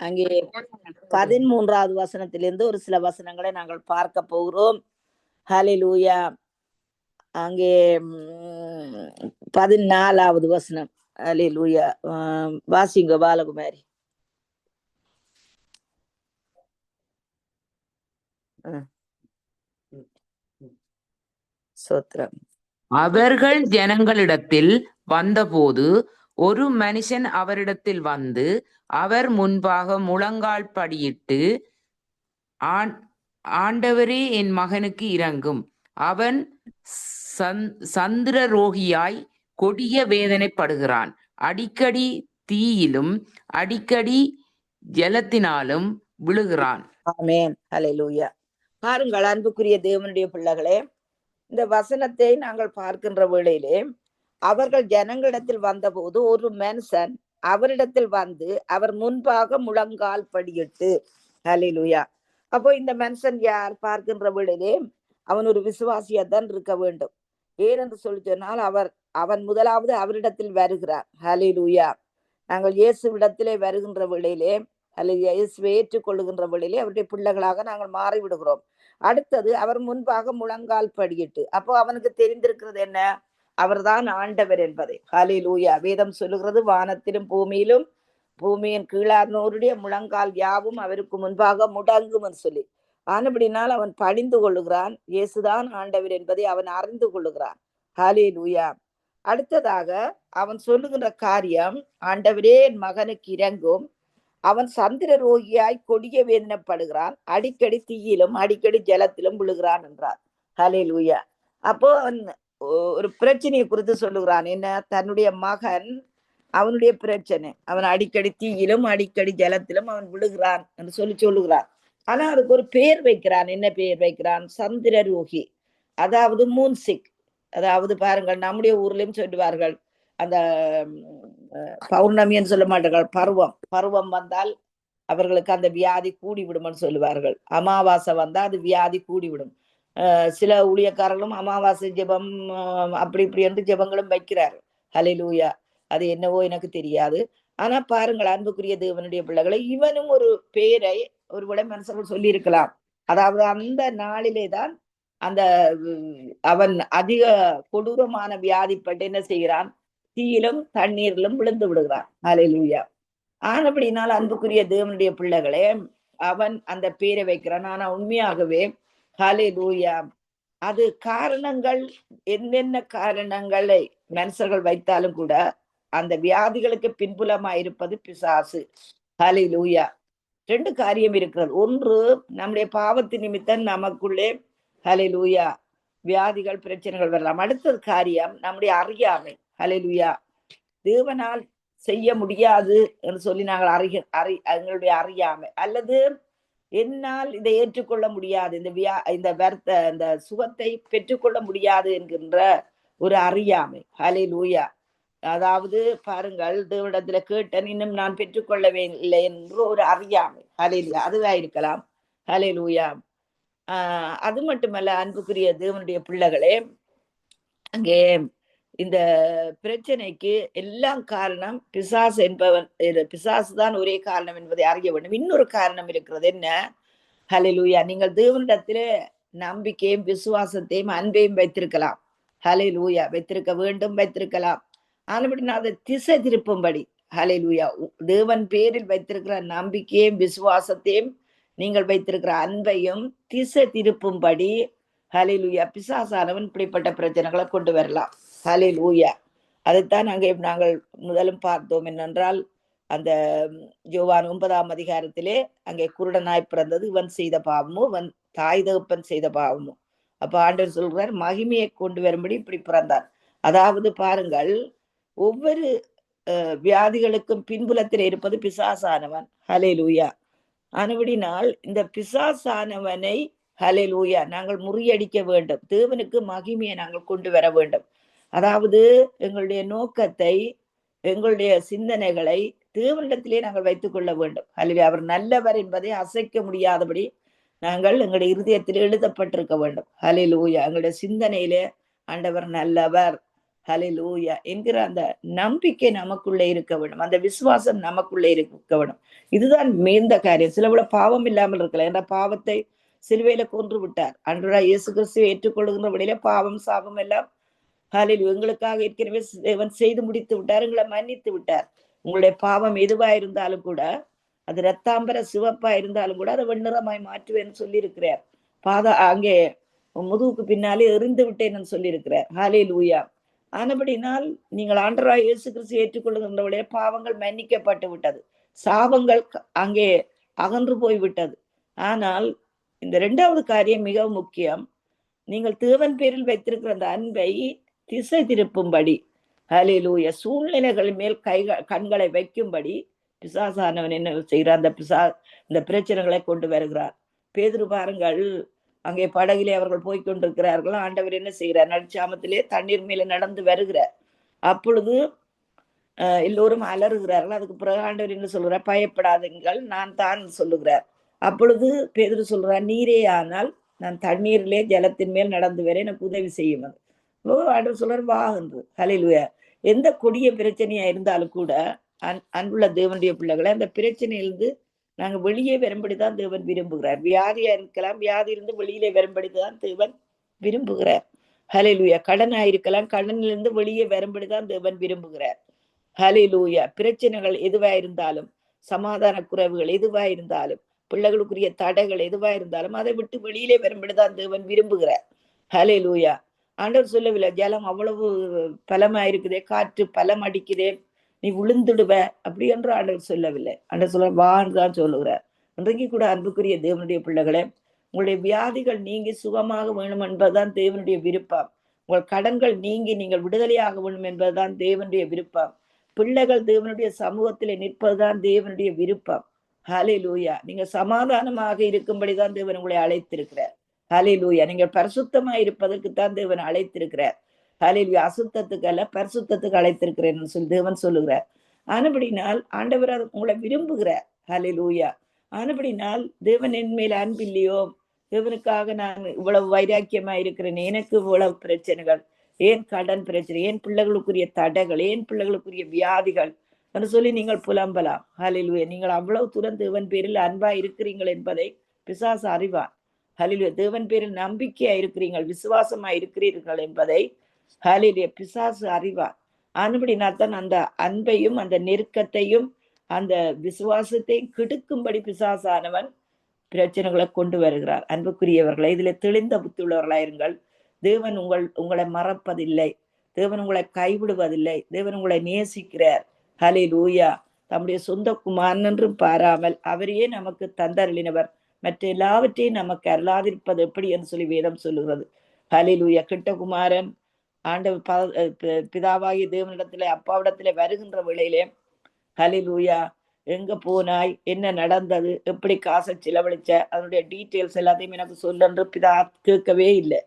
அங்கே பதிமூன்றாவது வசனத்திலிருந்து ஒரு சில வசனங்களை நாங்கள் பார்க்க போகிறோம். ஹalleluya அங்கே பதினாலாவது வசனம். ஆம், வாசிங்க பாலகுமாரி. ம். சோத்திரம். அவர்கள் ஜனங்களிடத்தில் வந்தபோது ஒரு மனுஷன் அவரிடத்தில் வந்து அவர் முன்பாக முழங்கால் படியிட்டு ஆண் ஆண்டவரே என் மகனுக்கு இறங்கும் அவன் சந்திர ரோகியாய் கொடிய வேதனைப்படுகிறான். அடிக்கடி தீயிலும் அடிக்கடி ஜலத்தினாலும் விழுகிறான். பாருங்கள் அன்புக்குரிய தேவனுடைய பிள்ளைகளே இந்த வசனத்தை நாங்கள் பார்க்கின்ற வேளையிலே அவர்கள் ஜனங்களிடத்தில் வந்தபோது ஒரு மனுஷன் அவரிடத்தில் வந்து அவர் முன்பாக முழங்கால் படியிட்டு ஹலிலுயா அப்போ இந்த மனுஷன் யார்? பார்க்கின்ற வேளையிலே அவன் ஒரு விசுவாசியாதான் இருக்க வேண்டும். ஏனென்று சொல்லி சொன்னால் அவர் அவன் முதலாவது அவரிடத்தில் வருகிறார். ஹலிலுயா நாங்கள் இயேசுவிடத்திலே வருகின்ற வேளையிலே அல்லது இயேசுவை ஏற்றுக்கொள்ளுகின்ற வேளையிலே அவருடைய பிள்ளைகளாக நாங்கள் மாறி விடுகிறோம் அடுத்தது அவர் முன்பாக முழங்கால் படியிட்டு அப்போ அவனுக்கு தெரிந்திருக்கிறது என்ன? அவர்தான் ஆண்டவர் என்பதை. லூயா வேதம் சொல்லுகிறது வானத்திலும் பூமியிலும் பூமியின் கீழார்னோருடைய முழங்கால் யாவும் அவருக்கு முன்பாக முடங்கும் என்று சொல்லி. ஆனபடினால் அவன் பணிந்து கொள்ளுகிறான். இயேசுதான் ஆண்டவர் என்பதை அவன் அறிந்து கொள்ளுகிறான். லூயா அடுத்ததாக அவன் சொல்லுகின்ற காரியம் ஆண்டவரே என் மகனுக்கு இறங்கும் அவன் சந்திர ரோகியாய் கொடிய வேதனைப்படுகிறான். அடிக்கடி தீயிலும் அடிக்கடி ஜலத்திலும் விழுகிறான் என்றார். லூயா அப்போ அவன் ஒரு பிரச்சனையை குறித்து சொல்லுகிறான். என்ன? தன்னுடைய மகன் அவனுடைய பிரச்சனை. அவன் அடிக்கடி தீயிலும் அடிக்கடி ஜலத்திலும் அவன் விழுகிறான் என்று சொல்லி சொல்லுகிறான். ஆனா அதுக்கு ஒரு பெயர் வைக்கிறான். என்ன பெயர் வைக்கிறான்? சந்திர ரோகி அதாவது மூன்சிக் அதாவது பாருங்கள் நம்முடைய ஊர்லயும் சொல்லுவார்கள் அந்த பௌர்ணமின்னு சொல்ல மாட்டார்கள் பருவம். பருவம் வந்தால் அவர்களுக்கு அந்த வியாதி கூடிவிடும்னு சொல்லுவார்கள். அமாவாசை வந்தா அது வியாதி கூடி விடும் சில ஊழியக்காரர்களும் அமாவாசை ஜெபம் அப்படி இப்படி என்று ஜெபங்களும் வைக்கிறார் ஹலிலூயா அது என்னவோ எனக்கு தெரியாது. ஆனா பாருங்கள் அன்புக்குரிய தேவனுடைய பிள்ளைகளை இவனும் ஒரு பேரை விட மனுஷர்கள் சொல்லி இருக்கலாம் அதாவது அந்த நாளிலே தான் அந்த அவன் அதிக கொடூரமான வியாதிப்பட்டு என்ன செய்கிறான்? தீயிலும் தண்ணீரிலும் விழுந்து விடுகிறான். ஹலிலூயா ஆனபடினால் அன்புக்குரிய தேவனுடைய பிள்ளைகளே அவன் அந்த பேரை வைக்கிறான். ஆனா உண்மையாகவே ஹalleluya அது காரணங்கள் என்னென்ன காரணங்களை மனுஷர்கள் வைத்தாலும் கூட அந்த வியாதிகளுக்கு பின்புலமா இருப்பது பிசாசு. ஹalleluya ரெண்டு காரியம் இருக்கிறது. ஒன்று நம்முடைய பாவத்து நிமித்தம் நமக்குள்ளே ஹalleluya வியாதிகள் பிரச்சனைகள் வரலாம். அடுத்தது காரியம் நம்முடைய அறியாமை. ஹalleluya தேவனால் செய்ய முடியாது என்று சொல்லி நாங்கள் அறிக அறி எங்களுடைய அறியாமை. அல்லது என்னால் இதை ஏற்றுக்கொள்ள முடியாது. இந்த வியா இந்த வருத்த இந்த சுகத்தை பெற்றுக்கொள்ள முடியாது என்கின்ற ஒரு அறியாமை. ஹலே லூயா அதாவது பாருங்கள் தேவனிடத்துல கேட்டேன் இன்னும் நான் பெற்றுக்கொள்ளவே இல்லை என்று ஒரு அறியாமை. ஹalleluya அதுவா இருக்கலாம் லூயா ஆஹ் அது மட்டுமல்ல அன்புக்குரிய தேவனுடைய பிள்ளைகளே அங்கே இந்த பிரச்சனைக்கு எல்லாம் காரணம் பிசாஸ் என்பவன் இது பிசாசு தான் ஒரே காரணம் என்பதை அறிய வேண்டும். இன்னொரு காரணம் இருக்கிறது என்ன? ஹலிலூயா நீங்கள் தேவனிடத்திலே நம்பிக்கையும் விசுவாசத்தையும் அன்பையும் வைத்திருக்கலாம். ஹலிலூயா வைத்திருக்க வேண்டும் வைத்திருக்கலாம். ஆனபடி நான் அதை திசை திருப்பும்படி. ஹலிலூயா தேவன் பேரில் வைத்திருக்கிற நம்பிக்கையும் விசுவாசத்தையும் நீங்கள் வைத்திருக்கிற அன்பையும் திசை திருப்பும்படி. ஹalleluya பிசாசானவன் இப்படிப்பட்ட பிரச்சனைகளை கொண்டு வரலாம். ஹalleluya. அதைத்தான் அங்கே நாங்கள் முதலும் பார்த்தோம். என்னென்றால் அந்த ஜோவான் ஒன்பதாம் அதிகாரத்திலே அங்கே குருடனாய் பிறந்தது இவன் செய்த பாவமும் இவன் தாய் தகப்பன் செய்த பாவமும் அப்ப ஆண்டவர் சொல்கிறார் மகிமையை கொண்டு வரும்படி இப்படி பிறந்தார். அதாவது பாருங்கள் ஒவ்வொரு வியாதிகளுக்கும் பின்புலத்தில் இருப்பது பிசாசானவன். ஹalleluya. ஆனபடினால் இந்த பிசாசானவனை ஹalleluya நாங்கள் முறியடிக்க வேண்டும். தேவனுக்கு மகிமையை நாங்கள் கொண்டு வர வேண்டும். அதாவது எங்களுடைய நோக்கத்தை எங்களுடைய சிந்தனைகளை தேவனிடத்திலே நாங்கள் வைத்துக் கொள்ள வேண்டும். அல்லவே அவர் நல்லவர் என்பதை அசைக்க முடியாதபடி நாங்கள் எங்களுடைய இருதயத்தில் எழுதப்பட்டிருக்க வேண்டும். ஹalleluya எங்களுடைய சிந்தனையிலே ஆண்டவர் நல்லவர். ஹalleluya என்கிற அந்த நம்பிக்கை நமக்குள்ளே இருக்க வேண்டும். அந்த விசுவாசம் நமக்குள்ளே இருக்க வேண்டும். இதுதான் மேந்த காரியம். சிலவுல பாவம் இல்லாமல் இருக்கலாம். என்ற பாவத்தை சிலுவையில கொன்று விட்டார் அன்றுடா இயேசு கிறிஸ்துவை ஏற்றுக்கொள்ளுகின்ற வழியில பாவம் சாபம் எல்லாம் ஹாலில் எங்களுக்காக ஏற்கனவே தேவன் செய்து முடித்து விட்டார். எங்களை மன்னித்து விட்டார். உங்களுடைய பாவம் எதுவா இருந்தாலும் கூட அது ரத்தாம்பர சிவப்பா இருந்தாலும் கூட அதை வெண்ணிறமாய் மாற்றுவேன்னு சொல்லி இருக்கிறார் பாதா அங்கே முதுகுக்கு பின்னாலே எறிந்து விட்டேன்னு சொல்லி இருக்கிறார் ஊயா லூயா ஆனபடினால் நீங்கள் ஆண்டராய் இயேசு கிறிஸ்து ஏற்றுக்கொள்ளுகின்றவுடைய பாவங்கள் மன்னிக்கப்பட்டு விட்டது. சாபங்கள் க- அங்கே அகன்று போய்விட்டது ஆனால் இந்த இரண்டாவது காரியம் மிகவும் முக்கியம். நீங்கள் தேவன் பேரில் வைத்திருக்கிற அந்த அன்பை திசை திருப்பும்படி. ஹலிலூய சூழ்நிலைகள் மேல் கை கண்களை வைக்கும்படி பிசாசானவன் என்ன செய்கிறார் அந்த பிசா இந்த பிரச்சனைகளை கொண்டு வருகிறார் பேதுரு பாருங்கள் அங்கே படகிலே அவர்கள் போய் கொண்டிருக்கிறார்கள் ஆண்டவர் என்ன செய்கிறார்? நடுச்சாமத்திலே தண்ணீர் மேலே நடந்து வருகிறார். அப்பொழுது எல்லோரும் அலறுகிறார்கள். அதுக்கு பிறகு ஆண்டவர் என்ன சொல்கிறார்? பயப்படாதீங்கள் நான் தான் சொல்லுகிறார். அப்பொழுது பேதுரு சொல்கிறார் நீரே ஆனால் நான் தண்ணீரிலே ஜலத்தின் மேல் நடந்து வர எனக்கு உதவி செய்யும் ஓ ஆண்டவர் சொல்றார் வா என்று. ஹalleluya எந்த கொடிய பிரச்சனையா இருந்தாலும் கூட அன் அன்புள்ள தேவனுடைய பிள்ளைகளை அந்த பிரச்சனையிலிருந்து நாங்க வெளியே வரும்படிதான் தேவன் விரும்புகிறார். வியாதியா இருக்கலாம் வியாதி இருந்து வெளியிலே வரும்படிதான் தேவன் விரும்புகிறார். ஹalleluya கடனா இருக்கலாம் கடனிலிருந்து வெளியே வரும்படிதான் தேவன் விரும்புகிறார். ஹalleluya பிரச்சனைகள் எதுவா இருந்தாலும் சமாதான குறைவுகள் எதுவா இருந்தாலும் பிள்ளைகளுக்குரிய தடைகள் எதுவா இருந்தாலும் அதை விட்டு வெளியிலே வரும்படிதான் தேவன் விரும்புகிறார். லூயா ஆண்டவர் சொல்லவில்லை ஜலம் அவ்வளவு பலமா இருக்குதே காற்று பலம் அடிக்குதே நீ விழுந்துடுவ அப்படி என்று ஆண்டவர் சொல்லவில்லை. ஆண்டவர் சொல்ல வான்னு தான் சொல்லுகிறார். இன்றைக்கு கூட அன்புக்குரிய தேவனுடைய பிள்ளைகளே உங்களுடைய வியாதிகள் நீங்கி சுகமாக வேணும் என்பதுதான் தேவனுடைய விருப்பம். உங்கள் கடன்கள் நீங்கி நீங்கள் விடுதலையாக வேணும் என்பதுதான் தேவனுடைய விருப்பம். பிள்ளைகள் தேவனுடைய சமூகத்திலே நிற்பதுதான் தேவனுடைய விருப்பம். ஹலே லூயா நீங்க சமாதானமாக இருக்கும்படிதான் தேவன் உங்களை அழைத்திருக்கிறார். ஹலிலூயா நீங்கள் பரிசுத்தமா இருப்பதற்கு தான் தேவன் அழைத்திருக்கிறார். ஹலிலூயா அசுத்தத்துக்கு அல்ல பரிசுத்தத்துக்கு அழைத்திருக்கிறேன் சொல்லி தேவன் சொல்லுகிறார். ஆனபடினால் ஆண்டவர் அது உங்களை விரும்புகிறார். ஹலிலூயா ஆனபடினால் தேவன் என் மேல் அன்பில்லையோ? தேவனுக்காக நான் இவ்வளவு வைராக்கியமா இருக்கிறேன்? எனக்கு இவ்வளவு பிரச்சனைகள். ஏன் கடன் பிரச்சனை? ஏன் பிள்ளைகளுக்குரிய தடைகள்? ஏன் பிள்ளைகளுக்குரிய வியாதிகள்? என்று சொல்லி நீங்கள் புலம்பலாம். ஹalleluya. நீங்கள் அவ்வளவு தூரம் தேவன் பேரில் அன்பா இருக்கிறீர்கள் என்பதை பிசாசு அறிவான். ஹalleluya. தேவன் பேரில் நம்பிக்கையா இருக்கிறீர்கள் விசுவாசமா இருக்கிறீர்கள் என்பதை ஹalleluya. பிசாசு அறிவான் அன்படி தான் அந்த அன்பையும் அந்த நெருக்கத்தையும் அந்த விசுவாசத்தையும் கெடுக்கும்படி பிசாசானவன் பிரச்சனைகளை கொண்டு வருகிறார். அன்புக்குரியவர்களை இதுல தெளிந்த புத்தியுள்ளவர்களாயிருங்கள் தேவன் உங்கள் உங்களை மறப்பதில்லை. தேவன் உங்களை கைவிடுவதில்லை. தேவன் உங்களை நேசிக்கிறார். ஹலே லூயா தம்முடைய சொந்த குமாரன் என்றும் பாராமல் அவரையே நமக்கு தந்தருளினவர். மற்ற எல்லாவற்றையும் நமக்கு அருளாதிருப்பது எப்படி என்று சொல்லி வேதம் சொல்லுகிறது. ஹலே லூயா ஆண்ட குமாரன் ஆண்டவர் ப- பிதாவாகிய தேவனிடத்திலே அப்பாவிடத்திலே வருகின்ற வேளையிலே ஹலிலூயா எங்க போனாய்? என்ன நடந்தது? எப்படி காசை செலவழிச்ச? அதனுடைய டீட்டெயில்ஸ் எல்லாத்தையும் எனக்கு சொல்லன்று பிதா கேட்கவே இல்லை.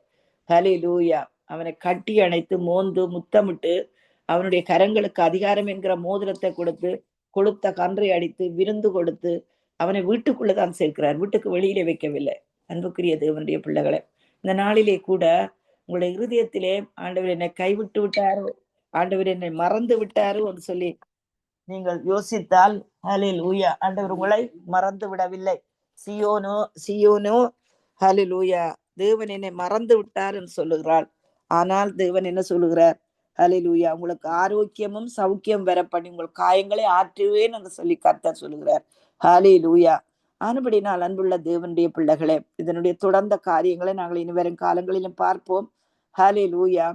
ஹலே லூயா அவனை கட்டி அணைத்து மோந்து முத்தமிட்டு அவனுடைய கரங்களுக்கு அதிகாரம் என்கிற மோதிரத்தை கொடுத்து கொளுத்த கன்றை அடித்து விருந்து கொடுத்து அவனை வீட்டுக்குள்ளதான் சேர்க்கிறார். வீட்டுக்கு வெளியிலே வைக்கவில்லை. அன்புக்குரிய தேவனுடைய பிள்ளைகளை இந்த நாளிலே கூட உங்களுடைய இருதயத்திலே ஆண்டவர் என்னை கைவிட்டு விட்டாரோ. ஆண்டவர் என்னை மறந்து விட்டாரோ என்று சொல்லி நீங்கள் யோசித்தால் ஹலில் ஊயா ஆண்டவர் உங்களை மறந்து விடவில்லை. சியோனோ சியோனோ ஹலில் ஊயா தேவன் என்னை மறந்து விட்டார் என்று சொல்லுகிறாள் ஆனால் தேவன் என்ன சொல்லுகிறார்? ஹலிலூயா உங்களுக்கு ஆரோக்கியமும் சௌக்கியம் வர பண்ணி உங்கள் காயங்களை ஆற்றுவேன் என்று சொல்லி கர்த்தர் சொல்லுகிறார். ஹாலே ஹலிலூயா ஆனபடினால் அன்புள்ள தேவனுடைய பிள்ளைகளே இதனுடைய தொடர்ந்த காரியங்களை நாங்கள் இனி வரும் காலங்களிலும் பார்ப்போம். ஹாலே லூயா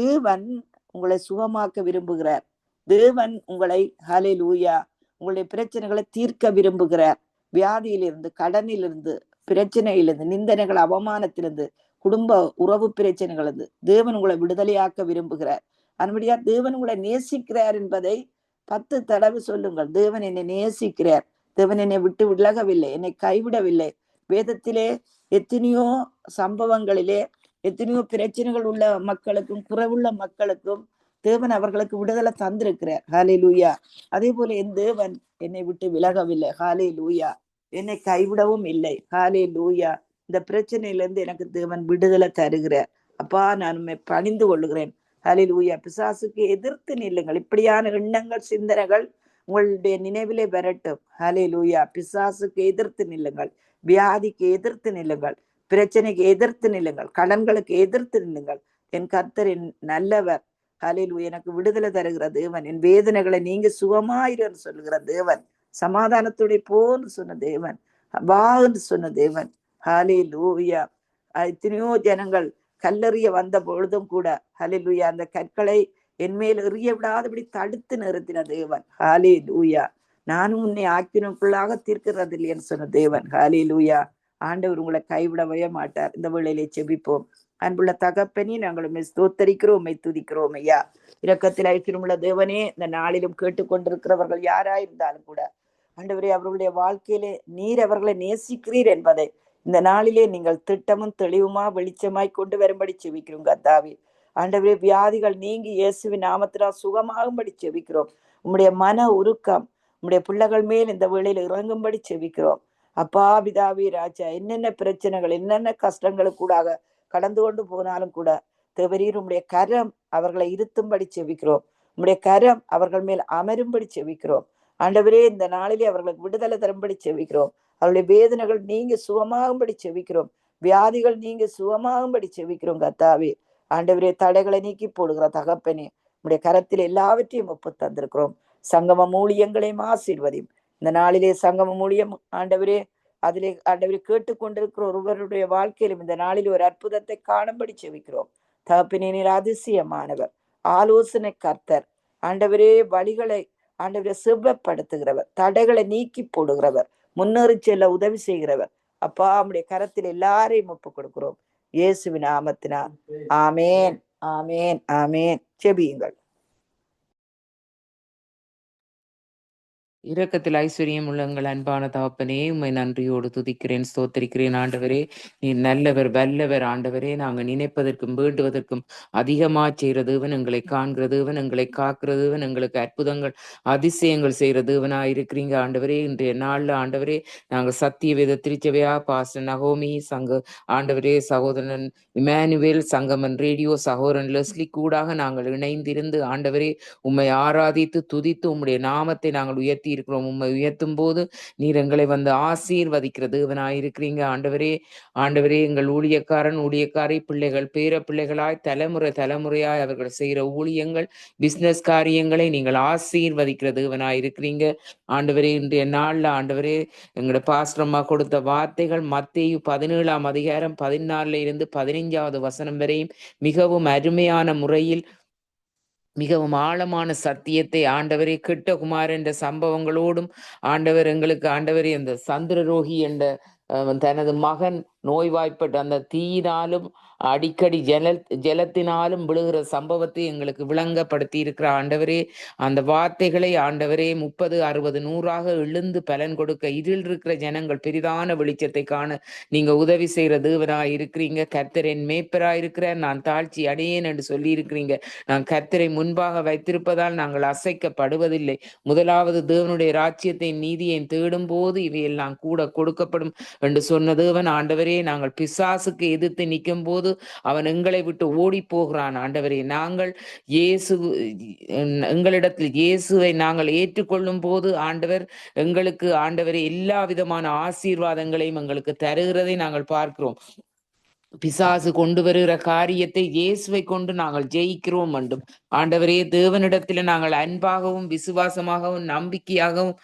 தேவன் உங்களை சுகமாக்க விரும்புகிறார். தேவன் உங்களை ஹலே லூயா உங்களுடைய பிரச்சனைகளை தீர்க்க விரும்புகிறார். வியாதியிலிருந்து கடனிலிருந்து பிரச்சனையிலிருந்து நிந்தனைகள் அவமானத்திலிருந்து குடும்ப உறவு பிரச்சனைகளிலிருந்து தேவன் உங்களை விடுதலையாக்க விரும்புகிறார். அன்படியா தேவன் உங்களை நேசிக்கிறார் என்பதை பத்து தடவை சொல்லுங்கள் தேவன் என்னை நேசிக்கிறார். தேவன் என்னை விட்டு விலகவில்லை என்னை கைவிடவில்லை. வேதத்திலே எத்தனையோ சம்பவங்களிலே எத்தனையோ பிரச்சனைகள் உள்ள மக்களுக்கும் குறைவுள்ள மக்களுக்கும் தேவன் அவர்களுக்கு விடுதலை தந்திருக்கிறார். ஹாலே லூயா அதே போல என் தேவன் என்னை விட்டு விலகவில்லை. ஹாலே லூயா என்னை கைவிடவும் இல்லை. ஹாலே லூயா இந்த பிரச்சனையிலிருந்து எனக்கு தேவன் விடுதலை தருகிறார். அப்பா நான் பணிந்து கொள்ளுகிறேன். ஹலிலூயா பிசாசுக்கு எதிர்த்து நில்லுங்கள். இப்படியான எண்ணங்கள் சிந்தனைகள் உங்களுடைய நினைவிலே வரட்டும். ஹலிலூயா பிசாசுக்கு எதிர்த்து நில்லுங்கள். வியாதிக்கு எதிர்த்து நில்லுங்கள். பிரச்சனைக்கு எதிர்த்து நில்லுங்கள். கடன்களுக்கு எதிர்த்து நில்லுங்கள். என் கர்த்தர் என் நல்லவர். ஹலிலு எனக்கு விடுதலை தருகிற தேவன். என் வேதனைகளை நீங்க சுகமாயிரு சொல்லுகிற தேவன். சமாதானத்துடைய போன்னு சொன்ன தேவன். வா என்று சொன்ன தேவன். ஹலே லூயா எத்தனையோ ஜனங்கள் கல்லறிய வந்த பொழுதும் கூட ஹலிலுயா அந்த கற்களை என்மேல் எறிய விடாதபடி தடுத்து நிறுத்தின தேவன். ஹாலே லூயா நானும் உன்னை ஆக்கினுக்குள்ளாக தீர்க்கிறது இல்லையன்னு சொன்ன தேவன். ஹாலே லூயா ஆண்டவர் உங்களை கைவிடவே மாட்டார் இந்த வேளையிலே செபிப்போம் அன்புள்ள தகப்பனே நாங்கள் உண்மை ஸ்தோத்தரிக்கிறோம் உண்மை துதிக்கிறோம் ஐயா. இரக்கத்தில் ஐக்கியமுள்ள தேவனே இந்த நாளிலும் கேட்டுக்கொண்டிருக்கிறவர்கள் யாராயிருந்தாலும் கூட ஆண்டவரே அவர்களுடைய வாழ்க்கையிலே நீர் அவர்களை நேசிக்கிறீர் என்பதை இந்த நாளிலே நீங்கள் திட்டமும் தெளிவுமா வெளிச்சமாய் கொண்டு வரும்படி செவிக்கிறோம் கத்தாவே ஆண்டவரே வியாதிகள் நீங்கி இயேசுவின் நாமத்தினால் சுகமாகும்படி செவிக்கிறோம் உம்முடைய மன உருக்கம் உம்முடைய பிள்ளைகள் மேல் இந்த வேளையில் இறங்கும்படி செவிக்கிறோம் அப்பா பிதாவி ராஜா என்னென்ன பிரச்சனைகள் என்னென்ன கஷ்டங்களுக்கூடாக கடந்து கொண்டு போனாலும் கூட தேவரீர் உம்முடைய கரம் அவர்களை இருத்தும்படி செவிக்கிறோம் உம்முடைய கரம் அவர்கள் மேல் அமரும்படி செவிக்கிறோம் ஆண்டவரே இந்த நாளிலே அவர்களுக்கு விடுதலை தரும்படி செவிக்கிறோம் அவருடைய வேதனைகள் நீங்க சுகமாகும்படி செவிக்கிறோம். வியாதிகள் நீங்க சுகமாகும்படி செவிக்கிறோம் கத்தாவே. ஆண்டவரே தடைகளை நீக்கி போடுகிற தகப்பனே உடைய கரத்தில் எல்லாவற்றையும் ஒப்பு தந்திருக்கிறோம். சங்கம மூலியங்களையும் ஆசீர்வதியும். இந்த நாளிலே சங்கம மூலியம் ஆண்டவரே அதிலே ஆண்டவரை கேட்டுக்கொண்டிருக்கிற ஒருவருடைய வாழ்க்கையிலும் இந்த நாளில் ஒரு அற்புதத்தை காணும்படி செவிக்கிறோம். தகப்பினர் அதிசயமானவர். ஆலோசனை கர்த்தர். ஆண்டவரே வழிகளை ஆண்டவரை செவ்வப்படுத்துகிறவர். தடைகளை நீக்கி போடுகிறவர். முன்னேறி செல்ல உதவி செய்கிறவர். அப்பா நம்முடைய கரத்தில் எல்லாரையும் ஒப்பு கொடுக்கிறோம். இயேசுவின் நாமத்தினால். ஆமேன். ஆமேன். ஆமேன். செபியுங்கள் இரக்கத்தில் ஐஸ்வர்யம் உள்ளங்கள் அன்பான தகப்பனே உண்மை நன்றியோடு துதிக்கிறேன் ஸ்தோத்திரிக்கிறேன். ஆண்டவரே நீ நல்லவர் வல்லவர் ஆண்டவரே. நாங்கள் நினைப்பதற்கும் வேண்டுவதற்கும் அதிகமா செய்கிற தேவன் எங்களை காண்கிற தேவன் எங்களை காக்கிற தேவன் எங்களுக்கு அற்புதங்கள் அதிசயங்கள் செய்கிற தேவனா இருக்கிறீங்க ஆண்டவரே. இன்றைய நாள்ல ஆண்டவரே நாங்கள் சத்திய வேத திருச்சபையா பாச நகோமி சங்க ஆண்டவரே சகோதரன் இமானுவேல் சங்கமன் ரேடியோ சகோதரன் லெஸ்லி கூடாக நாங்கள் இணைந்திருந்து ஆண்டவரே உம்மை ஆராதித்து துதித்து உம்முடைய நாமத்தை நாங்கள் உயர்த்தி இருக்கிறோம் உண்மை உயர்த்தும் போது நீர் எங்களை வந்து ஆசீர்வதிக்கிறது. இருக்கிறீங்க ஆண்டவரே ஆண்டவரே எங்கள் ஊழியக்காரன் ஊழியக்காரி பிள்ளைகள் பேர பிள்ளைகளாய் தலைமுறை தலைமுறையாய் அவர்கள் செய்கிற ஊழியங்கள் பிசினஸ் காரியங்களை நீங்கள் ஆசீர்வதிக்கிறது. இருக்கிறீங்க ஆண்டவரே இன்றைய நாளில் ஆண்டவரே எங்களோட பாஸ்டரம்மா கொடுத்த வார்த்தைகள் மத்திய பதினேழாம் அதிகாரம் பதினாலுல இருந்து பதினைஞ்சாவது வசனம் வரையும் மிகவும் அருமையான முறையில் மிகவும் ஆழமான சத்தியத்தை ஆண்டவரே கிட்டகுமார் என்ற சம்பவங்களோடும் ஆண்டவர் எங்களுக்கு ஆண்டவரே அந்த சந்திரரோகி என்ற தனது மகன் நோய்வாய்ப்பட்ட அந்த தீயினாலும் அடிக்கடி ஜல ஜலத்தினாலும் விழுகிற சம்பவத்தை எங்களுக்கு விளங்கப்படுத்தி இருக்கிற ஆண்டவரே அந்த வார்த்தைகளை ஆண்டவரே முப்பது அறுபது நூறாக எழுந்து பலன் கொடுக்க இதில் இருக்கிற ஜனங்கள் பெரிதான வெளிச்சத்தை காண நீங்க உதவி செய்யற தேவனாய் இருக்கிறீங்க. கர்த்தரின் மேய்ப்பரா இருக்கிற நான் தாழ்ச்சி அடையேன் என்று சொல்லி இருக்கிறீங்க நான் கர்த்தரை முன்பாக வைத்திருப்பதால் நாங்கள் அசைக்கப்படுவதில்லை. முதலாவது தேவனுடைய ராஜ்யத்தை நீதியை தேடும் போது இவையெல்லாம் கூட கொடுக்கப்படும் என்று சொன்ன தேவன் ஆண்டவரே நாங்கள் பிசாசுக்கு எதிர்த்து நிற்கும் போது அவன் எங்களை விட்டு ஓடி போகிறான் ஆண்டவரே நாங்கள் இயேசு எங்களிடத்தில் இயேசுவை நாங்கள் ஏற்றுக்கொள்ளும் போது ஆண்டவர் எங்களுக்கு ஆண்டவரே எல்லா விதமான ஆசீர்வாதங்களையும் எங்களுக்கு தருகிறதை நாங்கள் பார்க்கிறோம். பிசாசு கொண்டு வருகிற காரியத்தை இயேசுவை கொண்டு நாங்கள் ஜெயிக்கிறோம் என்றும். ஆண்டவரே தேவனிடத்தில் நாங்கள் அன்பாகவும் விசுவாசமாகவும் நம்பிக்கையாகவும்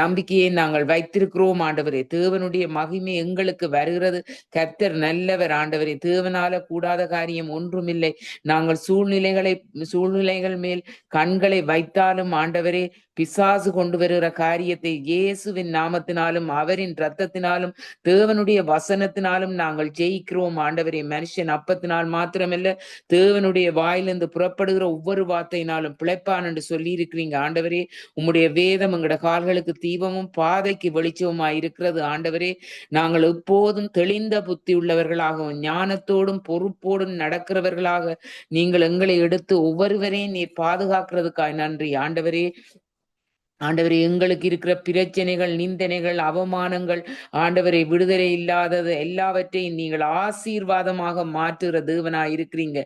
நம்பிக்கையை நாங்கள் வைத்திருக்கிறோம் ஆண்டவரே. தேவனுடைய மகிமை எங்களுக்கு வருகிறது. கர்த்தர் நல்லவர் ஆண்டவரே. தேவனால கூடாத காரியம் ஒன்றுமில்லை. நாங்கள் சூழ்நிலைகளை சூழ்நிலைகள் மேல் கண்களை வைத்தாலும் ஆண்டவரே பிசாசு கொண்டு வருகிற காரியத்தை இயேசுவின் நாமத்தினாலும் அவரின் இரத்தத்தினாலும் தேவனுடைய வசனத்தினாலும் நாங்கள் ஜெயிக்கிறோம் ஆண்டவர். மனுஷன் அப்பத்தினால் மாத்திரமல்ல தேவனுடைய வாயிலிருந்து புறப்படுகிற ஒவ்வொரு வார்த்தையினாலும் பிழைப்பான் என்று சொல்லி இருக்கிறீங்க ஆண்டவரே உம்முடைய வேதம் எங்கட கால்களுக்கு தீபமும் பாதைக்கு வெளிச்சமுமாய் இருக்கிறது. ஆண்டவரே நாங்கள் எப்போதும் தெளிந்த புத்தி உள்ளவர்களாகவும் ஞானத்தோடும் பொறுப்போடும் நடக்கிறவர்களாக நீங்கள் எங்களை எடுத்து ஒவ்வொருவரையும் நீர் பாதுகாக்கிறதுக்காய் நன்றி. ஆண்டவரே ஆண்டவரே எங்களுக்கு இருக்கிற பிரச்சனைகள் நிந்தனைகள் அவமானங்கள் ஆண்டவரை விடுதலை இல்லாதது எல்லாவற்றையும் நீங்கள் ஆசீர்வாதமாக மாற்றுகிற தேவனா இருக்கிறீங்க.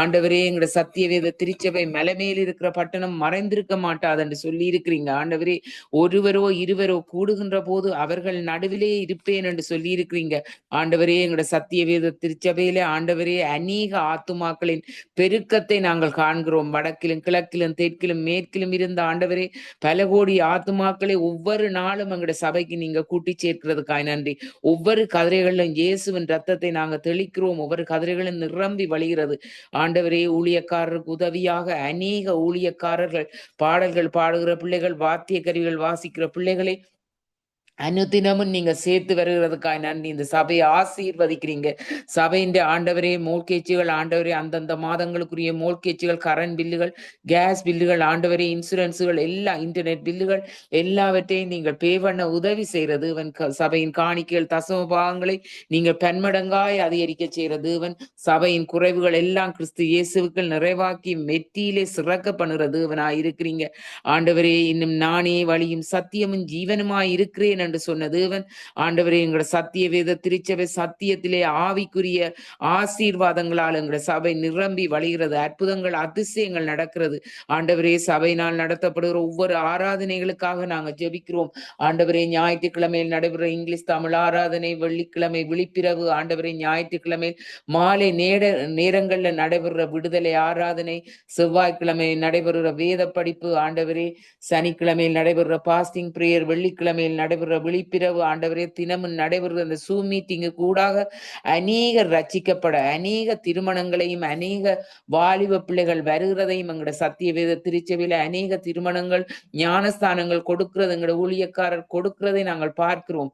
ஆண்டவரே எங்களோட சத்தியவேத திருச்சபை மலைமேல் இருக்கிற பட்டணம் மறைந்திருக்க மாட்டாது என்று சொல்லி இருக்கிறீங்க ஆண்டவரே ஒருவரோ இருவரோ கூடுகின்ற போது அவர்கள் நடுவிலே இருப்பேன் என்று சொல்லி இருக்கிறீங்க ஆண்டவரே எங்களோட சத்தியவேத திருச்சபையில ஆண்டவரே அநேக ஆத்துமாக்களின் பெருக்கத்தை நாங்கள் காண்கிறோம். வடக்கிலும் கிழக்கிலும் தெற்கிலும் மேற்கிலும் இருந்த ஆண்டவரே பல கோடி ஆத்மாக்களை ஒவ்வொரு நாளும் எங்களுடைய சபைக்கு நீங்க கூட்டி சேர்க்கிறதுக்காய் நன்றி. ஒவ்வொரு கதிரைகளிலும் இயேசுவின் ரத்தத்தை நாங்க தெளிக்கிறோம். ஒவ்வொரு கதிரைகளும் நிரம்பி வழிகிறது. ஆண்டவரே ஊழியக்காரருக்கு உதவியாக அநேக ஊழியக்காரர்கள் பாடல்கள் பாடுகிற பிள்ளைகள் வாத்திய கருவிகள் வாசிக்கிற பிள்ளைகளை அனுதினமும் நீங்க சேர்த்து வருகிறதுக்காக நன்றி இந்த சபையை ஆசீர்வதிக்கிறீங்க. சபையின் ஆண்டவரே மூழ்கேச்சுகள் ஆண்டவரே அந்தந்த மாதங்களுக்குரிய மூழ்கேச்சுகள் கரண்ட் பில்லுகள் கேஸ் பில்லுகள் ஆண்டவரே இன்சூரன்ஸுகள் எல்லா இன்டர்நெட் பில்லுகள் எல்லாவற்றையும் நீங்கள் பே பண்ண உதவி செய்யறது இவன் சபையின் காணிக்கைகள் தசம பாகங்களை நீங்கள் பன்மடங்காய் அதிகரிக்க செய்யறது இவன். சபையின் குறைவுகள் எல்லாம் கிறிஸ்து இயேசுக்கள் நிறைவாக்கி மெட்டியிலே சிறக்க பண்ணுறது இருக்கிறீங்க ஆண்டவரே இன்னும் நானே வழியும் சத்தியமும் ஜீவனுமாய் இருக்கிறேன் என்று சொன்ன தேவன் ஆண்டவரே எங்களோட சத்திய வேத திருச்சபை சத்தியத்திலே ஆவிக்குரிய ஆசீர்வாதங்களால் எங்களோட சபை நிரம்பி வழிகிறது. அற்புதங்கள் அதிசயங்கள் நடக்கிறது. ஆண்டவரே சபையினால் நடத்தப்படுகிற ஒவ்வொரு ஆராதனைகளுக்காக நாங்கள் ஜெபிக்கிறோம். ஆண்டவரே ஞாயிற்றுக்கிழமையில் நடைபெற இங்கிலீஷ் தமிழ் ஆராதனை வெள்ளிக்கிழமை விழிப்பிரவு ஆண்டவரே ஞாயிற்றுக்கிழமை மாலை நேர நேரங்களில் நடைபெறுற விடுதலை ஆராதனை செவ்வாய்க்கிழமை நடைபெறுகிற வேத படிப்பு ஆண்டவரே சனிக்கிழமையில் நடைபெறுகிற பாஸ்டிங் பிரேயர் வெள்ளிக்கிழமையில் நடைபெறுகிற விழிப்பிரவு ஆண்டவரே தினமும் நடைபெறுகிற அந்த சூ மீட்டிங்கு கூடாக அநேக ரச்சிக்கப்பட அநேக திருமணங்களையும் அநேக வாலிப பிள்ளைகள் வருகிறதையும் எங்களோட சத்திய வேத திருச்சபையில அநேக திருமணங்கள் ஞானஸ்தானங்கள் கொடுக்கிறது எங்களோட ஊழியக்காரர் கொடுக்கிறதை நாங்கள் பார்க்கிறோம்.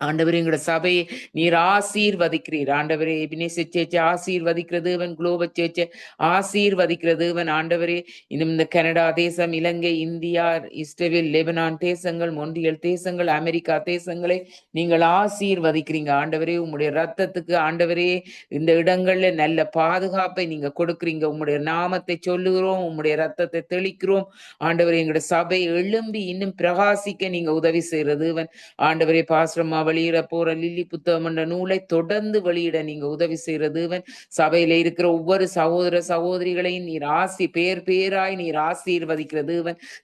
ஆண்டவரே எங்களோட சபையை நீர் ஆசீர்வதிக்கிறீர். ஆண்டவரே எபினேச சேச்சை ஆசீர்வதிக்கிறது இவன் குளோப சேச்சை ஆசீர்வதிக்கிறது இவன். ஆண்டவரே இன்னும் இந்த கனடா தேசம் இலங்கை இந்தியா இஸ்ரேல் லெபனான் தேசங்கள் மொன்றியல் தேசங்கள் அமெரிக்கா தேசங்களை நீங்கள் ஆசீர்வதிக்கிறீங்க. ஆண்டவரே உங்களுடைய ரத்தத்துக்கு ஆண்டவரே இந்த இடங்கள்ல நல்ல பாதுகாப்பை நீங்க கொடுக்குறீங்க. உங்களுடைய நாமத்தை சொல்லுகிறோம் உங்களுடைய ரத்தத்தை தெளிக்கிறோம். ஆண்டவரே எங்களோட சபை எழும்பி இன்னும் பிரகாசிக்க நீங்க உதவி செய்யறது இவன். ஆண்டவரே பாசுரமா வெளியிட போற லில்லி புத்தகம் என்ற நூலை தொடர்ந்து வெளியிட நீங்க உதவி செய்யறது சபையில இருக்கிற ஒவ்வொரு சகோதர சகோதரிகளையும் நீர் ஆசி பேர் பேராய் நீர் ஆசீர்வதிக்கிற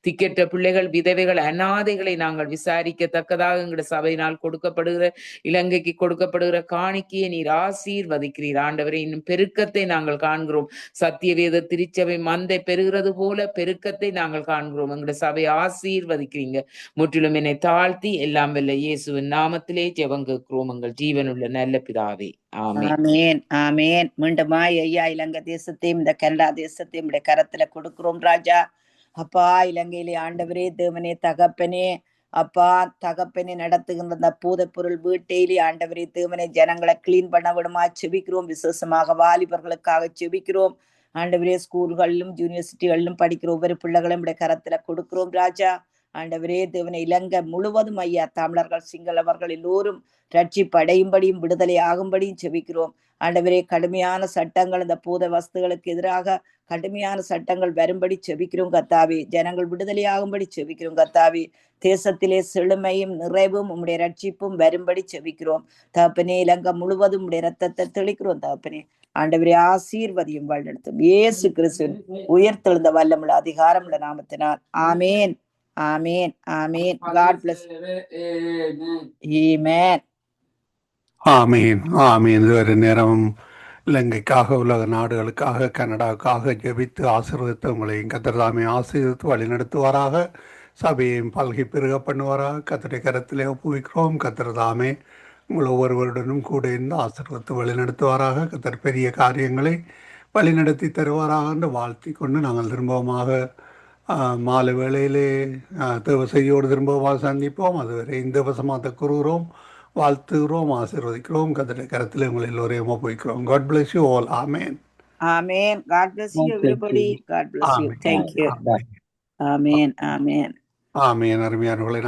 திக்கெட்ட பிள்ளைகள் விதவைகள் அனாதைகளை நாங்கள் விசாரிக்கத்தக்கதாக எங்களுடைய சபையினால் கொடுக்கப்படுகிற இலங்கைக்கு கொடுக்கப்படுகிற காணிக்கையை நீர் ஆசீர்வதிக்கிறீர். ஆண்டவரே இன்னும் பெருக்கத்தை நாங்கள் காண்கிறோம். சத்தியவேத திருச்சபை மந்தை பெறுகிறது போல பெருக்கத்தை நாங்கள் காண்கிறோம். எங்களுடைய சபை ஆசீர்வதிக்கிறீங்க. முற்றிலும் என்னை தாழ்த்தி எல்லாம் வெல்ல இயேசுவின் நாமத்திலே ஜெபம் கேட்கிறோம் எங்கள் ஜீவனுள்ள நல்ல பிதாவே ஆமேன் ஆமேன் மீண்டுமாய் ஐயா இலங்கை தேசத்தையும் இந்த கனடா தேசத்தையும் உடைய கரத்துல கொடுக்கிறோம் ராஜா அப்பா இலங்கையிலே ஆண்டவரே தேவனே தகப்பனே அப்பா தகப்பனை நடத்துகின்ற அந்த பூதப் பொருள் வீட்டையிலே ஆண்டவரே தேவனே ஜனங்களை கிளீன் பண்ண விடுமா செபிக்கிறோம் விசேஷமாக வாலிபர்களுக்காக செபிக்கிறோம் ஆண்டவரே ஸ்கூல்களிலும் யூனிவர்சிட்டிகளிலும் படிக்கிற ஒவ்வொரு பிள்ளைகளும் இப்படி கரத்துல கொடுக்கிறோம் ராஜா ஆண்டவரே தேவனை இலங்கை முழுவதும் ஐயா தமிழர்கள் சிங்களவர்கள் எல்லோரும் ரட்சிப்படையும்படியும் விடுதலை ஆகும்படியும் செபிக்கிறோம். ஆண்டவரே கடுமையான சட்டங்கள் இந்த பூத வஸ்துகளுக்கு எதிராக கடுமையான சட்டங்கள் வரும்படி செபிக்கிறோம் கத்தாவி ஜனங்கள் விடுதலை ஆகும்படி செபிக்கிறோம் கத்தாவி தேசத்திலே செழுமையும் நிறைவும் உம்முடைய ரட்சிப்பும் வரும்படி செபிக்கிறோம். தகப்பனே இலங்கை முழுவதும் உடைய ரத்தத்தை தெளிக்கிறோம் தகப்பனே. ஆண்டவரே ஆசீர்வதியும் வழிநடத்தும். ஏசு கிறிஸ்து உயர்த்தெழுந்த வல்லமுள்ள அதிகாரமுள்ள நாமத்தினால். ஆமேன். ஆமேன் ஆமேன். காட் பிளஸ் ஈமேன் ஆமீன் ஆமீன். இதுவரை நேரம் இலங்கைக்காக உலக நாடுகளுக்காக கனடாவுக்காக ஜெபித்து ஆசீர்வதித்து உங்களையும் கத்திரதாமே ஆசீர்வதித்து வழிநடத்துவாராக. சபையையும் பல்கி பெருக பண்ணுவாராக. கத்திரை கரத்திலே ஒப்புவிக்கிறோம். கத்திரதாமே உங்கள் ஒவ்வொருவருடனும் கூட இருந்து ஆசீர்வதித்து வழிநடத்துவாராக. கத்தர் பெரிய காரியங்களை வழிநடத்தி தருவாராக. என்று வாழ்த்தி கொண்டு நாங்கள் திரும்பவுமாக ஆஹ், மாலை வேளையிலே ஆஹ், தேவ செய்தியோடு திரும்பவும் சந்திப்போம் அதுவரை இந்த வசமாக கூறுகிறோம் வாழ்த்துகிறோம் ஆசீர்வதிக்கிறோம் கத்திர கரத்தில் உங்கள் எல்லோரையும் ஒப்புவிக்கிறோம் காட் bless you all. ஆமேன் ஆமேன் God bless you everybody God bless you. Thank you ஆமேன் ஆமேன் ஆமேன் அருமையானவர்களை